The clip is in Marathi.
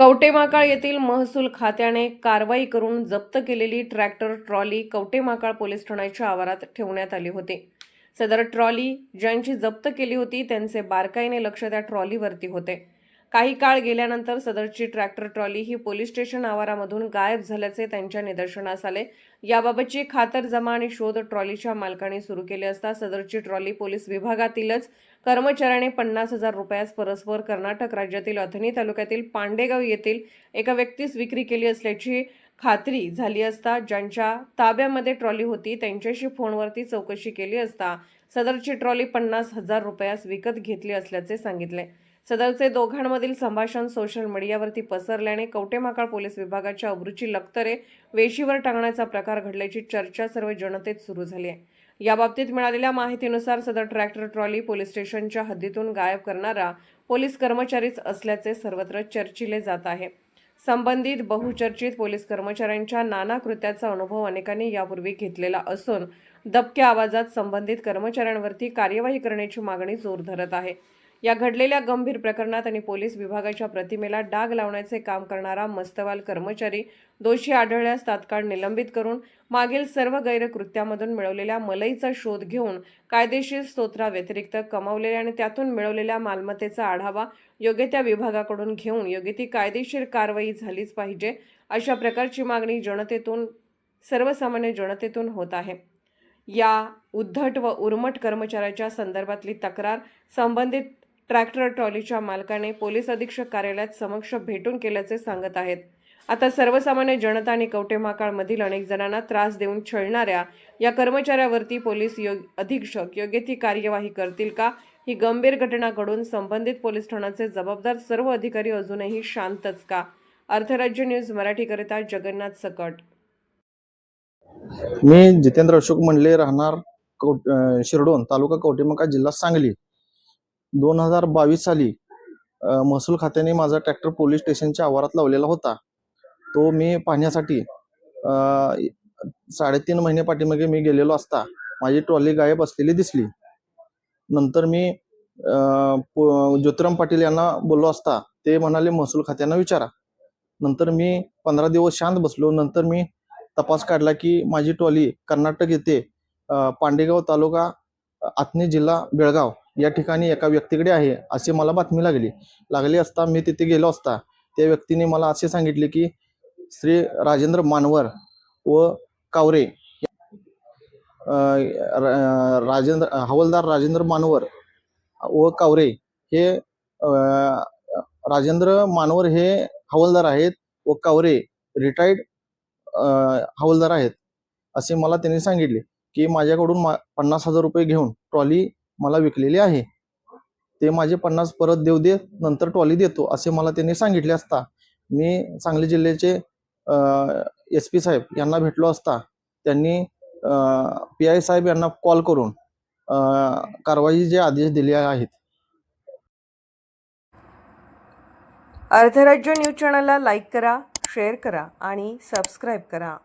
कवटेमाकाळ येथील महसूल खात्याने कारवाई करून जप्त केलेली ट्रॅक्टर ट्रॉली कवटेमाकाळ पोलीस ठाण्याच्या आवारात ठेवण्यात आली होती. सदर ट्रॉली ज्यांची जप्त केली होती त्यांचे बारकाईने लक्ष त्या ट्रॉलीवरती होते. काही काळ गेल्यानंतर सदरची ट्रॅक्टर ट्रॉली ही पोलीस स्टेशन आवारामधून गायब झाल्याचे त्यांच्या निदर्शनास आले. याबाबतची खातरजमा आणि शोध ट्रॉलीच्या मालकाने सुरू केले असता सदरची ट्रॉली पोलीस विभागातीलच. कर्मचाऱ्याने पन्नास हजार रुपयास परस्पर कर्नाटक राज्यातील अथनी तालुक्यातील पांडेगाव येथील एका व्यक्तीस विक्री केली असल्याची खात्री झाली असता ज्यांच्या ताब्यामध्ये ट्रॉली होती त्यांच्याशी फोनवरती चौकशी केली असता सदरची ट्रॉली पन्नास हजार रुपयास विकत घेतली असल्याचे सांगितले. सदरचे दोघांमधील संभाषण सोशल मीडियावरती पसरल्याने कवटेमाकाळ पोलीस विभागाच्या अब्रुची लक्तरे वेशीवर टांगण्याचा प्रकार घडल्याची चर्चा सर्व जनतेत सुरू झाली आहे. याबाबतीत मिळालेल्या माहितीनुसार सदर ट्रॅक्टर ट्रॉली पोलीस स्टेशनच्या हद्दीतून गायब करणारा पोलीस कर्मचारीच असल्याचे सर्वत्र चर्चिले जात आहे. संबंधित बहुचर्चित पोलीस कर्मचाऱ्यांच्या नाना कृत्याचा अनुभव अनेकांनी यापूर्वी घेतलेला असून दबक्या आवाजात संबंधित कर्मचाऱ्यांवरती कार्यवाही करण्याची मागणी जोर धरत आहे. या घडलेल्या गंभीर प्रकरणात आणि पोलीस विभागाच्या प्रतिमेला डाग लावण्याचे काम करणारा मस्तवाल कर्मचारी दोषी आढळल्यास तात्काळ निलंबित करून मागील सर्व गैरकृत्यामधून मिळवलेल्या मलईचा शोध घेऊन कायदेशीर स्तोत्राव्यतिरिक्त कमावलेल्या आणि त्यातून मिळवलेल्या मालमत्तेचा आढावा योग्य त्या विभागाकडून घेऊन योग्य ती कायदेशीर कारवाई झालीच पाहिजे अशा प्रकारची मागणी जनतेतून सर्वसामान्य जनतेतून होत आहे. या उद्धट व उर्मट कर्मचाऱ्याच्या संदर्भातली तक्रार संबंधित ट्रॅक्टर ट्रॉलीच्या मालकाने पोलीस अधीक्षक कार्यालयात समक्ष भेटून केल्याचे सांगत आहेत. आता सर्वसामान्य जनता आणि कवटेमाकाळमधील अनेक जणांना त्रास देऊन छळणाऱ्या या कर्मचाऱ्यावरती पोलीस योग अधीक्षक योग्य ती कार्यवाही करतील का? ही गंभीर घटना घडून संबंधित पोलीस ठाण्याचे जबाबदार सर्व अधिकारी अजूनही शांतच का? अर्थराज्य न्यूज मराठीकरिता जगन्नाथ सकट. मी जितेंद्र अशोक मंडले राहणार शिरडोन तालुका कवटेमका जिल्हा सांगली. दोन हजार बावीस साली महसूल खात्याने माझा ट्रॅक्टर पोलीस स्टेशनच्या आवारात लावलेला होता. तो मी पाहण्यासाठी साडेतीन महिने पाठीमागे मी गेलेलो असता माझी ट्रॉली गायब असलेली दिसली. नंतर मी ज्योतिराम पाटील यांना बोललो असता ते म्हणाले महसूल खात्यांना विचारा. नंतर मी पंधरा दिवस शांत बसलो. नंतर मी तपास काढला की माझी ट्रॉली कर्नाटक येथे पांडेगाव तालुका आत्नी जिल्हा बेळगाव. या ठिकाणी एका व्यक्तीकडे आहे अशी मला बातमी लागली. लागली असता मी तिथे गेलो असता त्या व्यक्तीने मला असे सांगितले की श्री राजेंद्र मानवर व कावरे राजेंद्र हवालदार राजेंद्र मानवर व कावरे हे राजेंद्र मानवर हे हवालदार आहेत व कावरे रिटायर्ड हवलदार आहेत असे मला त्यांनी सांगितले की माझ्याकडून मा पन्नास हजार रुपये घेऊन ट्रॉली मला विकलेली आहे. ते माझे पन्नास परत देऊ दे नंतर ट्रॉली देतो असे मला त्यांनी सांगितले असता. मी सांगली जिल्ह्याचे एस पी साहेब यांना भेटलो असता. त्यांनी पी आय साहेब यांना कॉल करून कारवाईचे आदेश दिले आहेत. अर्धराज्य न्यूज चॅनलला लाईक करा शेअर करा आणि सबस्क्राईब करा.